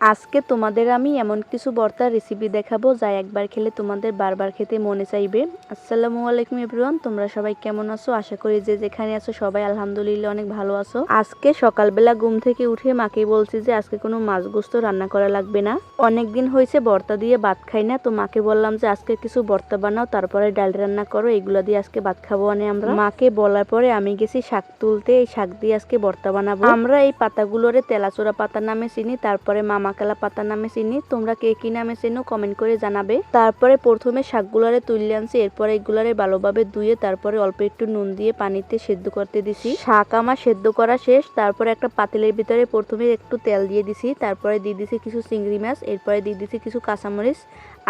আজকে তোমাদের আমি এমন কিছু ভর্তার রেসিপি দেখাবো যা একবার খেলে তোমাদের বারবার খেতে মনে চাইবে। আসসালামু আলাইকুম এভরিওয়ান তোমরা সবাই কেমন আছো? আশা করি যে যেখানে আছো সবাই আলহামদুলিল্লাহ অনেক ভালো আছো। আজকে সকালবেলা ঘুম থেকে উঠে মাকে বলছি যে আজকে কোনো মাছ গোস্ত রান্না করা লাগবে না। অনেক দিন হয়েছে ভর্তা দিয়ে ভাত খাই না, তো মাকে বললাম যে আজকে কিছু ভর্তা বানাও, তারপরে ডাল রান্না করো, এগুলো দিয়ে আজকে ভাত খাব আনে আমরা। মাকে বলার পরে আমি গেছি শাক তুলতে, এই শাক দিয়ে আজকে ভর্তা বানাবো। আমরা এই পাতাগুলোরে তেলাচোরা পাতা নামে চিনি, তারপরে মামাকালা পাতা নামে চিনি, তোমরা কে কি নামে চেনো কমেন্ট করে জানাবে। তারপরে প্রথমে শাকগুলারে তুলে আনছি, এরপরে এগুলারে ভালোভাবে ধুয়ে তারপরে অল্প একটু নুন দিয়ে পানিতে সেদ্ধ করতে দিছি। শাক আমার সেদ্ধ করা শেষ, তারপরে একটা পাতিলের ভিতরে প্রথমে একটু তেল দিয়ে দিছি, তারপরে দিয়ে দিছি কিছু চিংড়ি মাছ, এরপরে দিয়ে দিছি কিছু কাঁচামরিচ।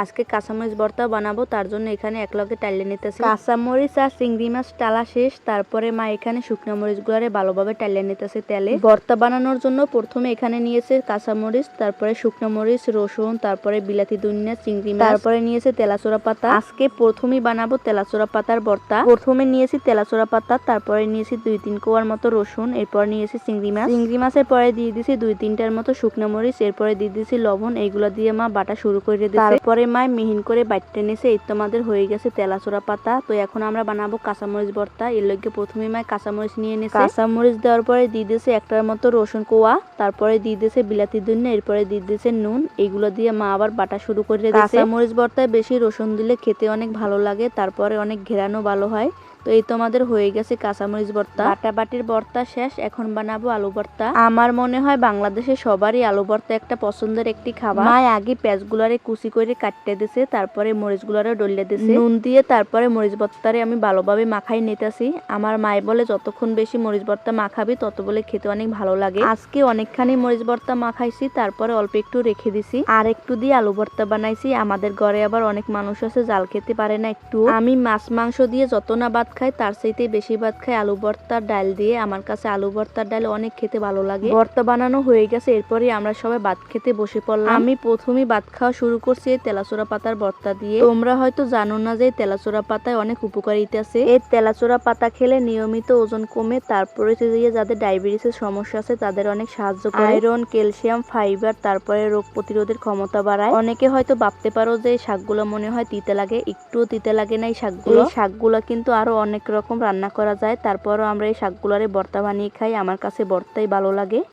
আজকে কাঁচামরিচ ভর্তা বানাবো, তার জন্য এখানে এক লগে টাইলে নিতেছি। কাঁচামরিচ আর চিংড়ি মাছ টালা শেষ, তারপরে মা এখানে শুকনো মরিচ গুলারে ভালোভাবে টাইলে নিতেছে তেলে। ভর্তা বানানোর জন্য প্রথমে এখানে নিয়েছে কাঁচামরিচ তারপরে শুকনো মরিচ, রসুন, তারপরে বিলাতি দুনিয়া চিংড়ি মাছ, তারপরে নিয়েছে তেলাচোরা পাতা। আজকে প্রথমেই বানাবো তেলাচোরা পাতার ভর্তা। প্রথমে নিয়েছি তেলাচোরা পাতা, তারপরে নিয়েছি দুই তিন কোয়ার মতো রসুন, এরপর নিয়েছি চিংড়ি মাছ। চিংড়ি মাছের পরে দিয়ে দিছি দুই তিনটার মতো শুকনো মরিচ, এরপরে দিয়ে দিছি লবণ, এইগুলো দিয়ে মা বাটা শুরু করে দিয়েছে তারপরে মা মিহিন করে বাইটতে নিয়েছে, এই তো আমাদের হয়ে গেছে তেলাচোরা পাতা। তো এখন আমরা বানাবো কাঁচামরিচ ভর্তা। এর লগে প্রথমে মা কাঁচামরিচ নিয়ে নিয়েছে কাঁচামরিচ দেওয়ার পরে দিয়ে দিয়েছে একটার মতো রসুন কোয়া, তারপরে দিয়ে দিয়েছে বিলাতি দুন্য এরপরে দিয়ে দিয়েছে নুন। এগুলো দিয়ে মা আবার বাটা শুরু করে দিয়েছে। মরিচ ভর্তায় বেশি রসুন দিলে খেতে অনেক ভালো লাগে, তারপরে অনেক ঘেরানো ভালো হয়। তো এই তো আমাদের হয়ে গেছে কাঁচামরিচ ভর্তা। বাটা বাটির ভর্তা শেষ, এখন বানাবো আলু ভর্তা। আমার মনে হয় বাংলাদেশে সবারই আলু ভর্তা একটা পছন্দের একটি খাবার। মা আগে পেঁয়াজগুলারে কুচি করে কাটতে দিছে, তারপরে মরিচগুলারে ডলিয়ে দিছে। নুন দিয়ে তারপরে মরিচ ভর্তারে আমি ভালোভাবে মাখাই নিতেছি। আমার মায় বলে, যতক্ষণ বেশি মরিচ ভর্তা মাখাবি, তত বলে খেতে অনেক ভালো লাগে। আজকে অনেকখানি মরিচ ভর্তা মাখাইছি, তারপরে অল্প একটু রেখে দিছি। আর একটু দিয়ে আলু ভর্তা বানাইছি। আমাদের ঘরে আবার অনেক মানুষ আছে, জাল খেতে পারে না একটু আমি মাছ মাংস দিয়ে যত না ভাত খাই তার চাইতে বেশি ভাত খাই আলু ভর্তার ডাল দিয়ে। আমার কাছে আলু ভর্তার ডাল অনেক খেতে ভালো লাগে। ভর্তা বানানো হয়ে গেছে এরপরে আমরা সবাই ভাত খেতে বসে পড়লাম। আমি প্রথমেই ভাত খাওয়া শুরু করছি তেলাচোরা পাতার ভর্তা দিয়ে। তোমরা হয়তো জানো না যে তেলাচোরা পাতায় অনেক উপকারিতা আছে। এই তেলাচোরা পাতা খেলে নিয়মিত ওজন কমে, তারপরে যাদের ডায়াবেটিসের সমস্যা আছে, তাদের অনেক সাহায্য করে। আয়রন, ক্যালসিয়াম, ফাইবার, তারপরে রোগ প্রতিরোধের ক্ষমতা বাড়ায়। অনেকে হয়তো ভাবতে পারো যে শাকগুলো মনে হয় তিতে লাগে, একটুও তিতে লাগে না এই শাকগুলো। শাকগুলো কিন্তু আরও অনেক রকম রান্না করা যায়। তারপরও আমরা এই শাকগুলারে ভর্তা বানিয়ে খাই। আমার কাছে ভর্তাই ভালো লাগে।